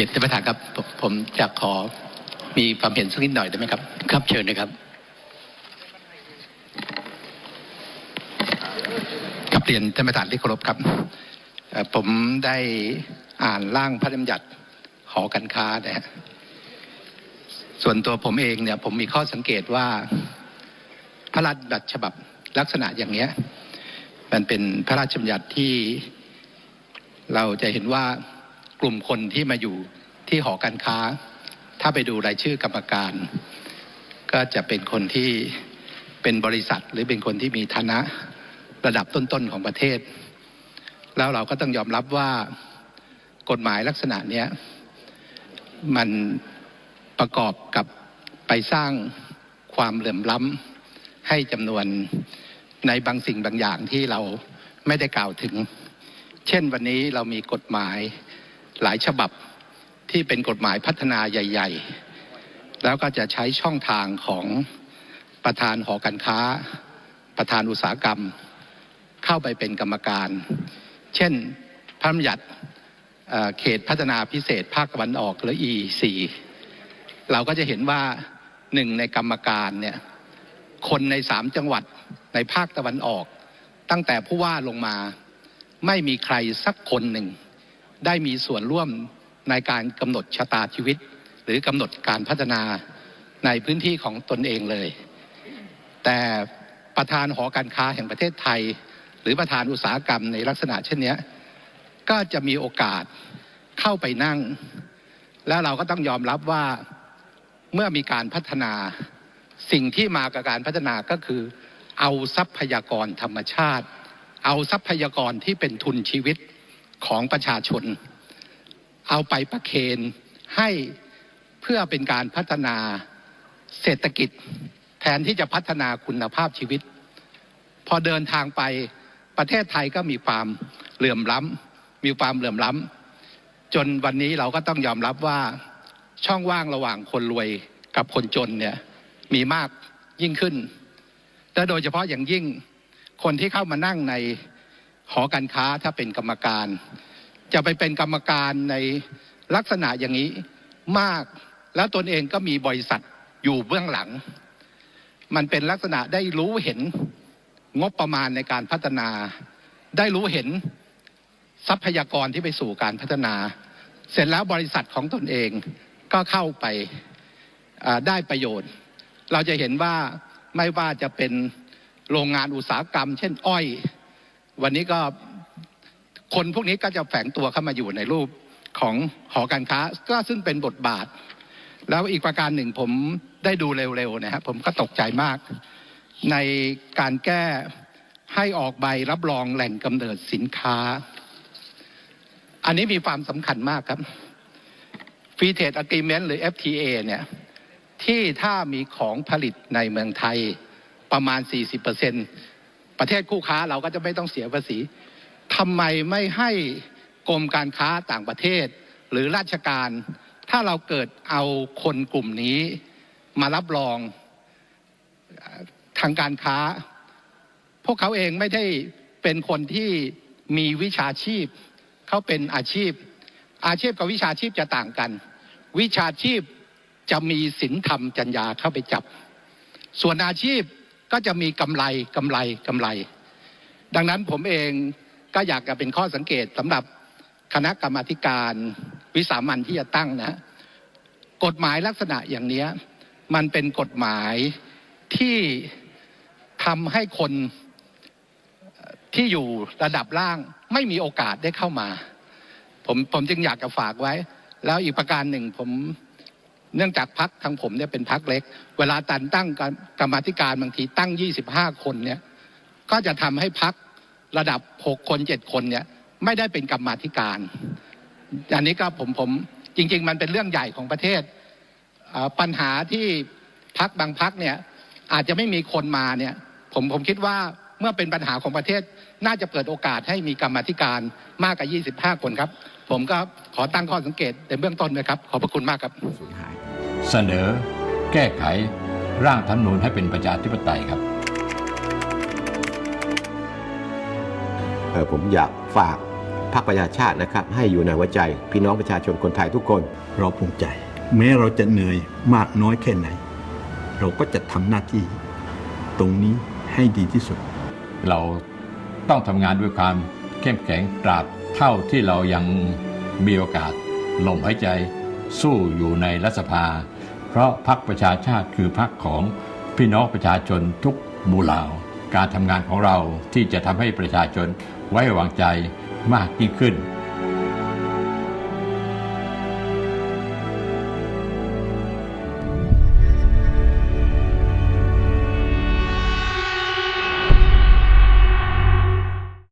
เรียนท่านประธานครับผมผมจะขอมีความเห็นสักนิดหน่อยได้ไหมครับ ครับเชิญนะครับ ครับเรียนท่านประธานที่เคารพครับ ผมได้อ่านร่างพระราชบัญญัติหอการค้านะฮะส่วนตัวผมเองเนี่ย ผมมีข้อสังเกตว่า พระราชบัญญัติฉบับลักษณะอย่างเนี้ย มันเป็นพระราชบัญญัติที่เราจะเห็นว่า กลุ่มคนที่มาอยู่ที่หอการค้า ถ้าไปดูรายชื่อกรรมการ ก็จะเป็นคนที่เป็นบริษัทหรือเป็นคนที่มีฐานะระดับต้นๆของประเทศ แล้วเราก็ต้องยอมรับว่ากฎหมายลักษณะเนี้ยมันประกอบกับไปสร้างความเหลื่อมล้ำให้จำนวนในบางสิ่งบางอย่างที่เราไม่ได้กล่าวถึง เช่นวันนี้เรามีกฎหมาย หลายฉบับที่เป็นกฎหมายพัฒนาใหญ่ ๆ แล้วก็จะใช้ช่องทางของประธานหอการค้า ประธานอุตสาหกรรม เข้าไปเป็นกรรมการ เช่นพระราชบัญญัติเเขตพัฒนาพิเศษภาคตะวันออกหรือ E4 เราก็จะเห็นว่าหนึ่งในกรรมการเนี่ยคนในสามจังหวัดในภาคตะวันออก ตั้งแต่ผู้ว่าลงมาไม่มีใครสักคนหนึ่ง ได้มีส่วนร่วมในการกำหนดชะตาชีวิต หรือกำหนดการพัฒนาในพื้นที่ของตนเองเลย แต่ประธานหอการค้าแห่งประเทศไทย หรือประธานอุตสาหกรรมในลักษณะเช่นนี้ก็จะมีโอกาสเข้าไปนั่ง แล้วเราก็ต้องยอมรับว่าเมื่อมีการพัฒนาสิ่งที่มากับการพัฒนาก็คือ เอาทรัพยากรธรรมชาติ เอาทรัพยากรที่เป็นทุนชีวิต ของประชาชน เอาไปประเคนให้เพื่อเป็นการพัฒนาเศรษฐกิจ แทนที่จะพัฒนาคุณภาพชีวิต พอเดินทางไปประเทศไทยก็มีความเหลื่อมล้ำมีความเหลื่อมล้ำจนวันนี้เราก็ต้องยอมรับว่าช่องว่างระหว่างคนรวยกับคนจนเนี่ยมีมากยิ่งขึ้นและโดยเฉพาะอย่างยิ่งคนที่เข้ามานั่งใน หอการค้าถ้าเป็นกรรมการ จะไปเป็นกรรมการในลักษณะอย่างนี้มาก แล้วตนเองก็มีบริษัทอยู่เบื้องหลัง มันเป็นลักษณะได้รู้เห็นงบประมาณในการพัฒนา ได้รู้เห็นทรัพยากรที่ไปสู่การพัฒนา เสร็จแล้วบริษัทของตนเองก็เข้าไปได้ประโยชน์ เราจะเห็นว่าไม่ว่าจะเป็นโรงงานอุตสาหกรรม เช่น อ้อย วันนี้ก็คนพวกนี้ก็จะแฝงตัวเข้ามาอยู่ในรูปของหอการค้าก็ซึ่งเป็นบทบาท แล้วอีกประการหนึ่งผมได้ดูเร็วๆนะครับผมก็ตกใจมาก ในการแก้ให้ออกใบรับรองแหล่งกำเนิดสินค้า อันนี้มีความสำคัญมากครับ Free Trade Agreement หรือ FTA เนี่ยที่ถ้ามีของผลิตในเมืองไทยประมาณ 40% ประเทศคู่ค้าเราก็จะไม่ต้องเสียภาษีทำไมไม่ให้กรมการค้าต่างประเทศ หรือราชการ ถ้าเราเกิดเอาคนกลุ่มนี้ มารับรองทางการค้า พวกเขาเองไม่ได้เป็นคนที่มีวิชาชีพ เขาเป็นอาชีพ อาชีพกับวิชาชีพจะต่างกัน วิชาชีพจะมีศีลธรรมจัญญาเข้าไปจับ ส่วนอาชีพ ก็จะมีกำไรกำไรกำไร ดังนั้นผมเองก็อยากจะเป็นข้อสังเกตสำหรับคณะกรรมาธิการวิสามันที่จะตั้งนะกฎหมายลักษณะอย่างเนี้ยมันเป็นกฎหมายที่ทำให้คนที่อยู่ระดับล่างไม่มีโอกาสได้เข้ามา ผมผมจึงอยากจะฝากไว้ แล้วอีกประการหนึ่งผม เนื่องจากพักทางผมเนี่ยเป็นพักเล็ก เวลาตันตั้งกรรมธิการบางทีตั้ง 25 คนเนี่ยก็จะทำให้พักระดับ 6 คน 7 คนเนี่ยไม่ได้เป็นกรรมธิการ อันนี้ก็ผมผมจริง ๆ มันเป็นเรื่องใหญ่ของประเทศ ปัญหาที่พักบางพักเนี่ยอาจจะไม่มีคนมาเนี่ยผมผมคิดว่าเมื่อเป็นปัญหาของประเทศน่าจะเปิดโอกาสให้มีกรรมธิการมากกว่า 25 คนครับ ผมก็ขอตั้งข้อสังเกตในเบื้องต้นนะครับ ขอบพระคุณมากครับ เสนอ แก้ไขร่างธรรมนูญให้เป็นประชาธิปไตยครับเออผมอยากฝากพรรคประชาชาตินะครับ ให้อยู่ในหัวใจ พี่น้องประชาชนคนไทยทุกคน เราภูมิใจ แม้เราจะเหนื่อยมากน้อยแค่ไหน เราก็จะทำหน้าที่ ตรงนี้ให้ดีที่สุด เราต้องทำงานด้วยความเข้มแข็งตราบเท่าที่เรายังมีโอกาสลมหายใจสู้อยู่ในรัฐสภา เพราะพรรคประชาชาติคือพรรคของพี่น้องประชาชนทุกหมู่เหล่าการทำงานของเราที่จะทำให้ประชาชนไว้วางใจมากยิ่งขึ้น